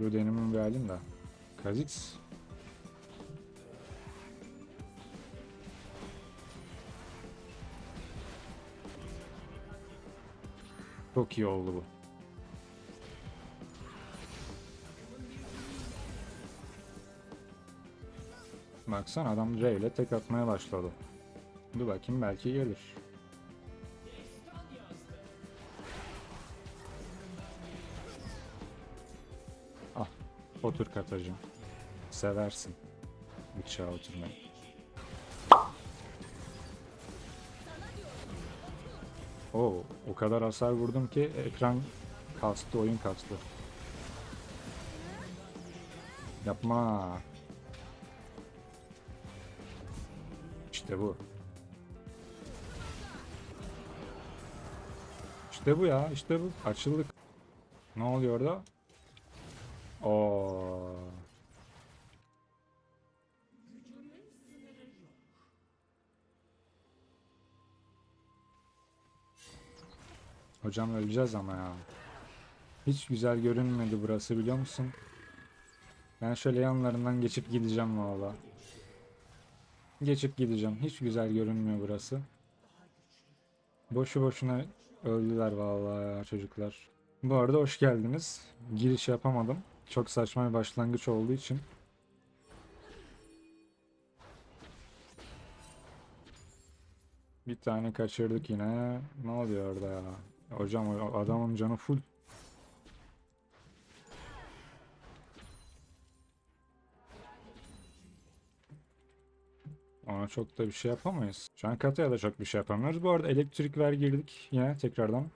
Rudenim'in bir halim de. Kha'Zix. Çok iyi oldu bu. Baksana adam R ile tek atmaya başladı. Dur bakayım belki gelir. Otur katacığım. Seversin bıçağa oturmayı. Oo, o kadar hasar vurdum ki ekran kastı, oyun kastı. Yapma. İşte bu. İşte bu ya, işte bu. Açıldık. Ne oluyor orada? Oo. Hocam öleceğiz ama ya. Hiç güzel görünmedi burası biliyor musun? Ben şöyle yanlarından geçip gideceğim valla. Geçip gideceğim. Hiç güzel görünmüyor burası. Boşu boşuna öldüler vallahi ya çocuklar. Bu arada hoş geldiniz. Giriş yapamadım. Çok saçma bir başlangıç olduğu için. Bir tane kaçırdık yine. Ne oluyor orada ya? Hocam adamın canı full. Ona çok da bir şey yapamayız. Şu an Kata'ya da çok bir şey yapamıyoruz. Bu arada elektrik ver girdik yine tekrardan.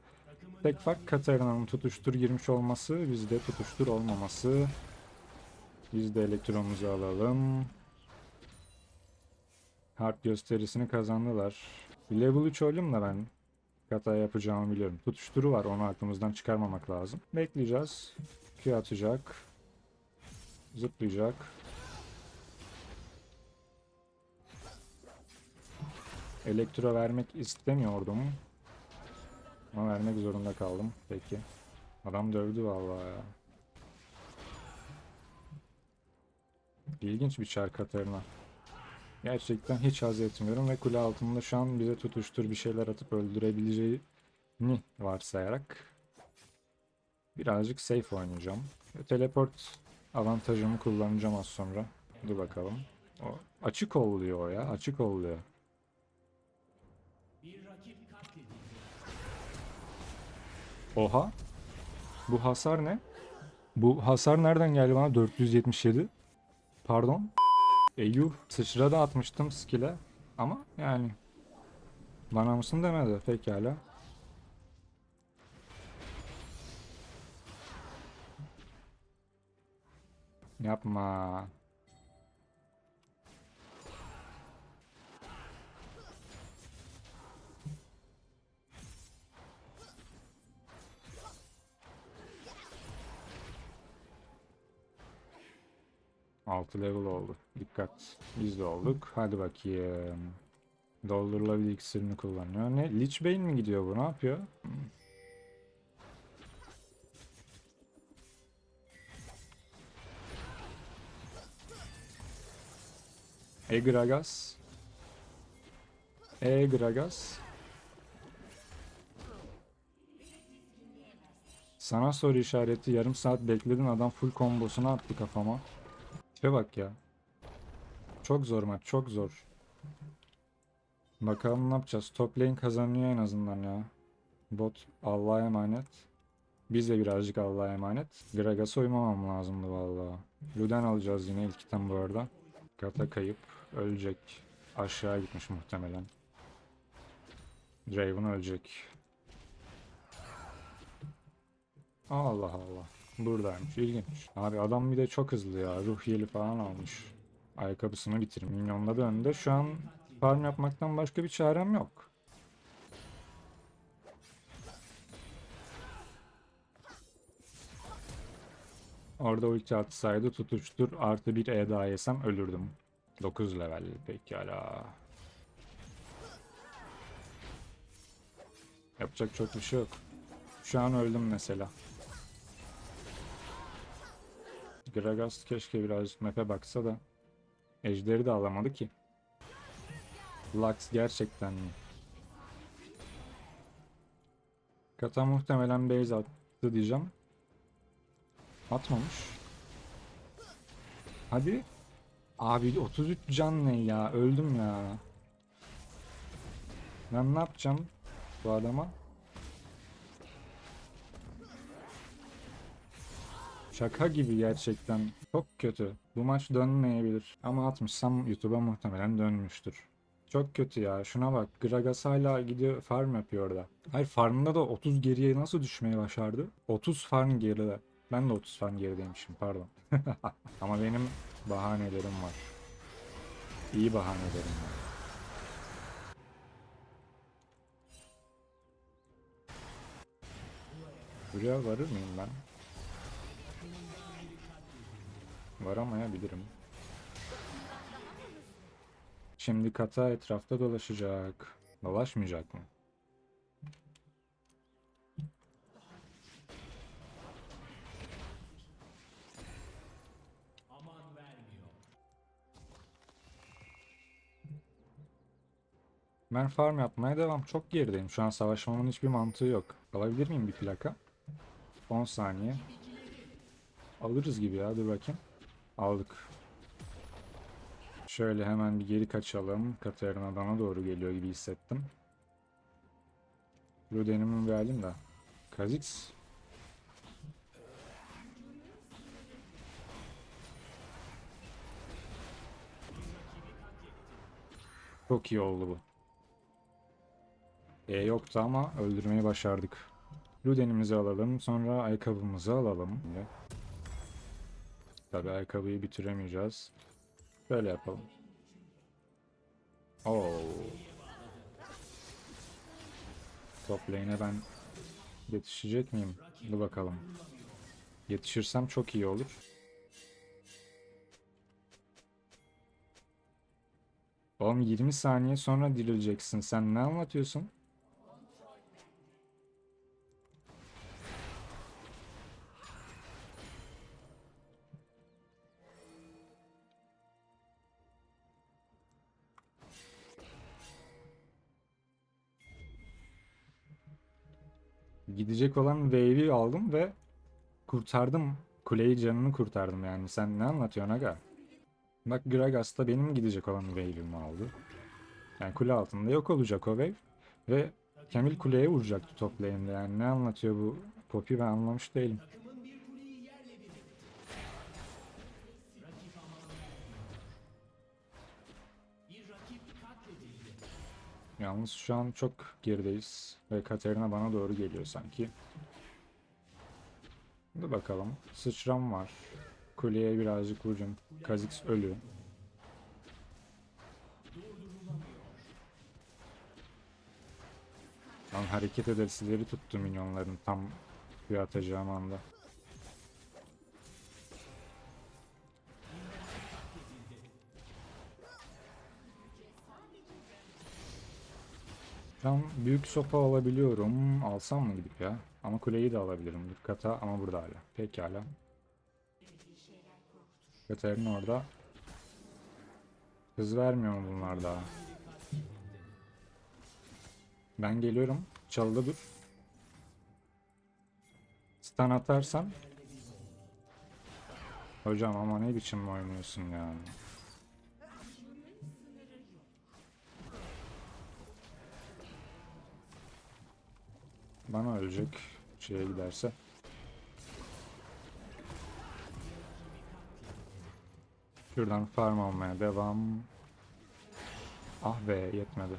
Tek fark Katarina'nın tutuştur girmiş olması, bizde tutuştur olmaması. Biz de elektromuzu alalım. Harp gösterisini kazandılar. Level 3 oylum da ben Kata yapacağımı biliyorum. Tutuşturu var onu aklımızdan çıkarmamak lazım. Bekleyeceğiz. Q atacak. Zıplayacak. Elektro vermek istemiyordum. Ama vermek zorunda kaldım. Peki. Adam dövdü vallahi ya. İlginç bir çar Katarina. Gerçekten hiç haz etmiyorum ve kule altında şu an bize tutuştur bir şeyler atıp öldürebileceğini varsayarak birazcık safe oynayacağım. Ve teleport avantajımı kullanacağım az sonra. Dur bakalım. O açık oluyor ya. Açık oluyor. Oha. Bu hasar ne? Bu hasar nereden geldi bana? 477. Pardon. Eyyuh. Sıçra da atmıştım skill'e. Ama yani. Bana mısın demedi. Pekala. Yapma. Altı level oldu. Dikkat. Biz de olduk. Hadi bakayım. Doldurulabilir iksirini kullanıyor. Ne? Lich Bane mi gidiyor bu? Ne yapıyor? Egragas. Egragas. Sana soru işareti yarım saat bekledin adam full kombosunu attı kafama. Şe bak ya. Çok zor maç çok zor. Bakalım ne yapacağız. Top lane kazanıyor en azından ya. Bot Allah'a emanet. Biz de birazcık Allah'a emanet. Gragas'a uymamam lazımdı vallahi. Luden alacağız yine ilk item bu arada. Kata kayıp ölecek. Aşağı gitmiş muhtemelen. Draven ölecek. Allah Allah. Buradaymış. İlginç. Abi adam bir de çok hızlı ya. Ruh yeli falan almış. Ayakkabısını bitir. Minyonla da önde. Şu an farm yapmaktan başka bir çarem yok. Orada ulti atsaydı tutuştur artı bir E daha yesem ölürdüm. 9 level pekala. Yapacak çok bir şey yok. Şu an öldüm mesela. Gragas keşke birazcık map'e baksa da. Ejderi de alamadı ki. Lux gerçekten mi? Kata muhtemelen base attı diyeceğim. Atmamış. Hadi. Abi 33 can ne ya? Öldüm ya. Ben ne yapacağım bu adama? Şaka gibi gerçekten. Çok kötü. Bu maç dönmeyebilir. Ama atmışsam YouTube'a muhtemelen dönmüştür. Çok kötü ya. Şuna bak. Gragas hala gidiyor farm yapıyor orada. Hayır farmında da 30 geriye nasıl düşmeyi başardı? 30 farm geride. Ben de 30 farm gerideymişim pardon. Ama benim bahanelerim var. İyi bahanelerim var. Buraya varır mıyım ben? Varamayabilirim. Şimdi kata etrafta dolaşacak. Dolaşmayacak mı? Ben farm yapmaya devam. Çok gerideyim. Şu an savaşmamın hiçbir mantığı yok. Alabilir miyim bir plaka? 10 saniye. Alırız gibi ya. Dur bakayım. Aldık. Şöyle hemen bir geri kaçalım. Katarina bana doğru geliyor gibi hissettim. Rudenimi bir alayım da. Kha'Zix. Çok iyi oldu bu. E yoktu ama öldürmeyi başardık. Ludenimizi alalım. Sonra ayakkabımızı alalım. Tabi ayakkabıyı bitiremeyeceğiz. Böyle yapalım. Oo. Top lane'e ben yetişecek miyim? Dur bakalım. Yetişirsem çok iyi olur. Oğlum 20 saniye sonra dirileceksin. Sen ne anlatıyorsun? Gidecek olan wave'i aldım ve kurtardım. Kuleyi canını kurtardım yani. Sen ne anlatıyorsun aga? Bak Gragas da benim gidecek olan wave'imi aldı. Yani kule altında yok olacak o wave. Ve Kamil kuleye vuracaktı top lane'de. Yani ne anlatıyor bu Poppy ben anlamış değilim. Yalnız şu an çok gerideyiz. Ve Katerina bana doğru geliyor sanki. Dur bakalım. Sıçram var. Kuleye birazcık vuracağım. Kha'Zix ölü. Lan hareket edesileri tuttu minyonların tam bir atacağım anda. An büyük sopa alabiliyorum. Alsam mı gidip ya? Ama kuleyi de alabilirim. Bir kata ama burada hala. Pekala. Katarina orada. Hız vermiyor mu bunlar daha? Ben geliyorum. Çalıda dur. Stun atarsan. Hocam ama ne biçim oynuyorsun ya? Bana ölecek şeye giderse. Şuradan farm almaya devam. Ah be yetmedi.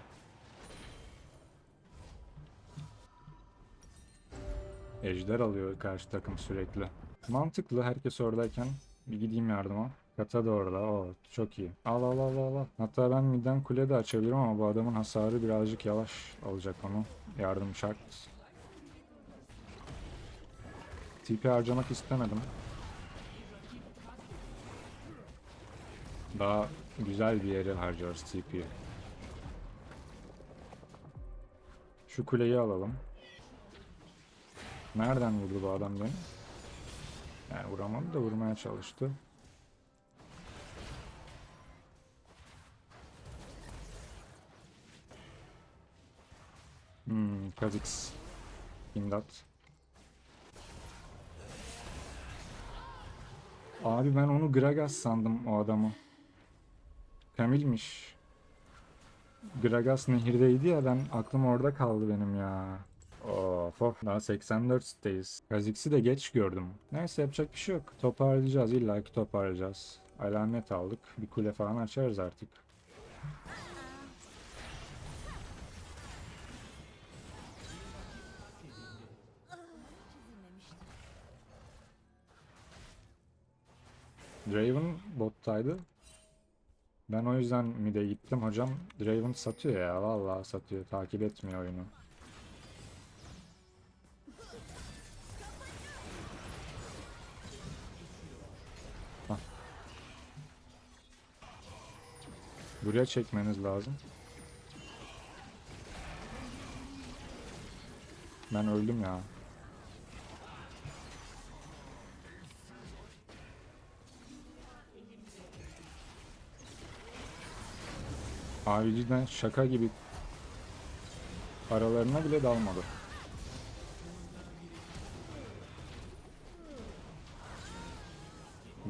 Ejder alıyor karşı takım sürekli. Mantıklı herkes oradayken bir gideyim yardıma. Kata da orada. O çok iyi. Al al al al al. Hatta ben midden kule de açabilirim ama bu adamın hasarı birazcık yavaş alacak onu. Yardım şart. TP harcamak istemedim. Daha güzel bir yere harcarız TP'yi. Şu kuleyi alalım. Nereden vurdu bu adam beni? Yani vuramadı da vurmaya çalıştı. Hmm, Kha'Zix. İmdat. Abi ben onu Gragas sandım o adamı. Kamil'miş. Gragas nehirdeydi ya ben aklım orada kaldı benim ya. Of of daha 84'teyiz. Kha'Zix'i de geç gördüm. Neyse yapacak bir şey yok. Toparlayacağız illa ki toparlayacağız. Alamet aldık. Bir kule falan açarız artık. Draven bottaydı. Ben o yüzden mid'e gittim hocam. Draven satıyor ya vallahi satıyor. Takip etmiyor oyunu. Buraya çekmeniz lazım. Ben öldüm ya. Abi cidden şaka gibi aralarına bile dalmadı.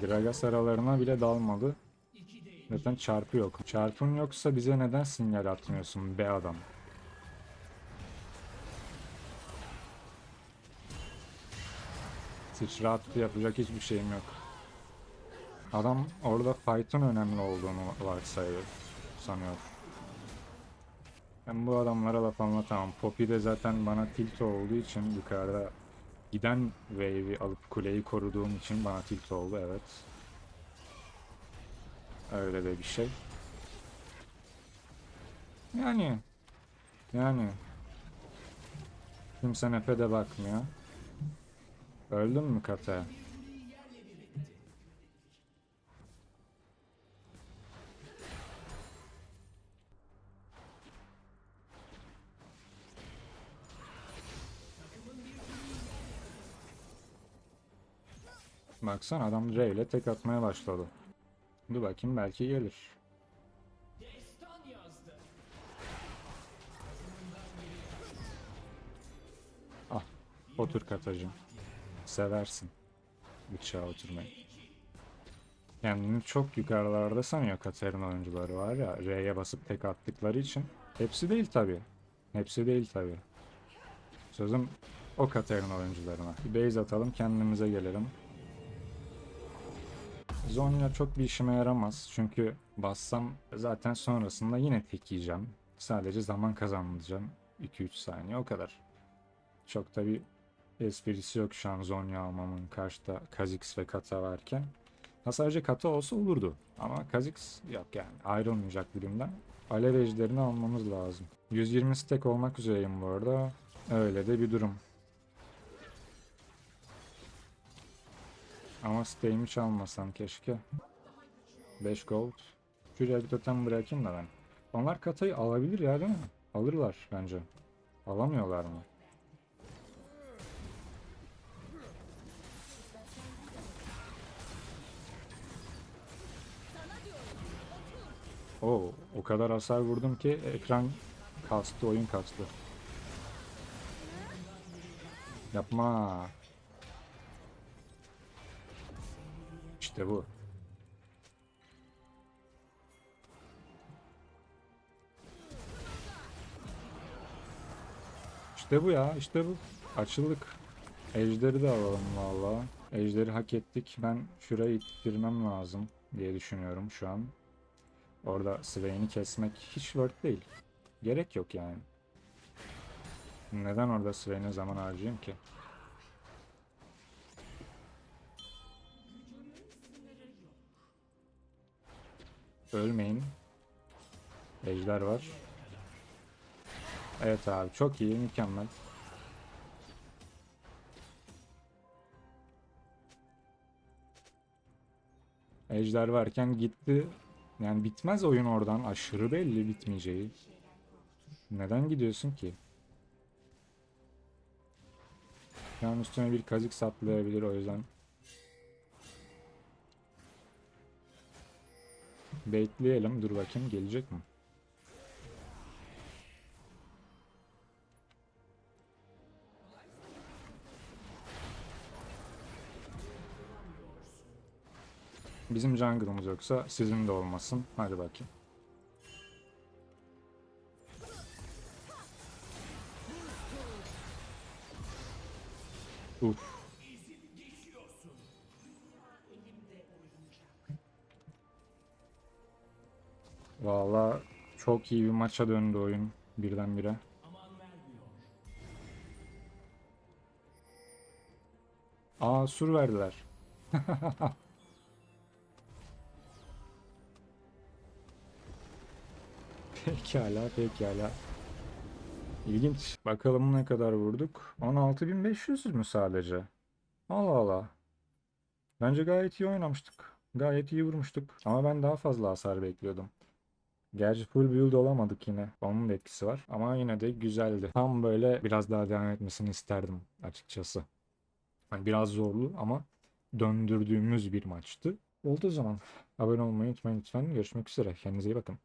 Gragas aralarına bile dalmadı. Zaten çarpı yok. Çarpın yoksa bize neden sinyal atmıyorsun be adam? Sıçra attı yapacak hiçbir şeyim yok. Adam orada fight'ın önemli olduğunu varsayıyor sanıyor. Ben bu adamlara laf anlatamam. Poppy de zaten bana tilt olduğu için yukarıda giden wave'i alıp kuleyi koruduğum için bana tilt oldu evet. Öyle de bir şey. Yani yani kimse nefe de bakmıyor. Öldün mü Kata? Baksana adam R ile tek atmaya başladı. Dur bakayım belki gelir. Ah, otur katacım. Seversin bıçağa oturmayı. Kendini çok yukarılarda sanıyor Katarina oyuncuları var ya R'ye basıp tek attıkları için. Hepsi değil tabi. Hepsi değil tabi. Sözüm o Katarina oyuncularına. Bir base atalım kendimize gelelim. Zonya çok bir işime yaramaz. Çünkü bassam zaten sonrasında yine tek yiyeceğim. Sadece zaman kazanacağım. 2-3 saniye o kadar. Çok da bir esprisi yok şu an Zonya almamın karşıda Kha'Zix ve Kata varken. Ha sadece Kata olsa olurdu. Ama Kha'Zix yok yani ayrılmayacak birimden. Alev almamız lazım. 120 stack olmak üzereyim bu arada. Öyle de bir durum. Ama stay'imi çalmasam keşke. 5 gold. Şuraya bir totem bırakayım da ben. Onlar katayı alabilir ya değil mi? Alırlar bence. Alamıyorlar mı? Oo, o kadar hasar vurdum ki ekran kastı, oyun kastı. Yapma. İşte bu. İşte bu ya, işte bu. Açıldık. Ejderi de alalım valla. Ejderi hak ettik. Ben şurayı ittirmem lazım diye düşünüyorum şu an. Orada Swain'i kesmek hiç worth değil. Gerek yok yani. Neden orada Swain'e zaman harcayayım ki? Ölmeyin. Ejder var. Evet abi çok iyi mükemmel. Ejder varken gitti. Yani bitmez oyun oradan. Aşırı belli bitmeyeceği. Neden gidiyorsun ki? An üstüne bir kazık saplayabilir o yüzden Bekleyelim. Dur bakayım gelecek mi? Bizim jungle'ımız yoksa sizin de olmasın. Hadi bakayım. Uf. Valla çok iyi bir maça döndü oyun birdenbire. Aa sur verdiler. Pekala pekala. İlginç. Bakalım ne kadar vurduk. 16.500 mü sadece? Allah Allah. Bence gayet iyi oynamıştık. Gayet iyi vurmuştuk. Ama ben daha fazla hasar bekliyordum. Gerçi full build olamadık yine. Onun da etkisi var. Ama yine de güzeldi. Tam böyle biraz daha devam etmesini isterdim açıkçası. Hani biraz zorlu ama döndürdüğümüz bir maçtı. Oldu o zaman. Abone olmayı unutmayın lütfen. Görüşmek üzere. Kendinize iyi bakın.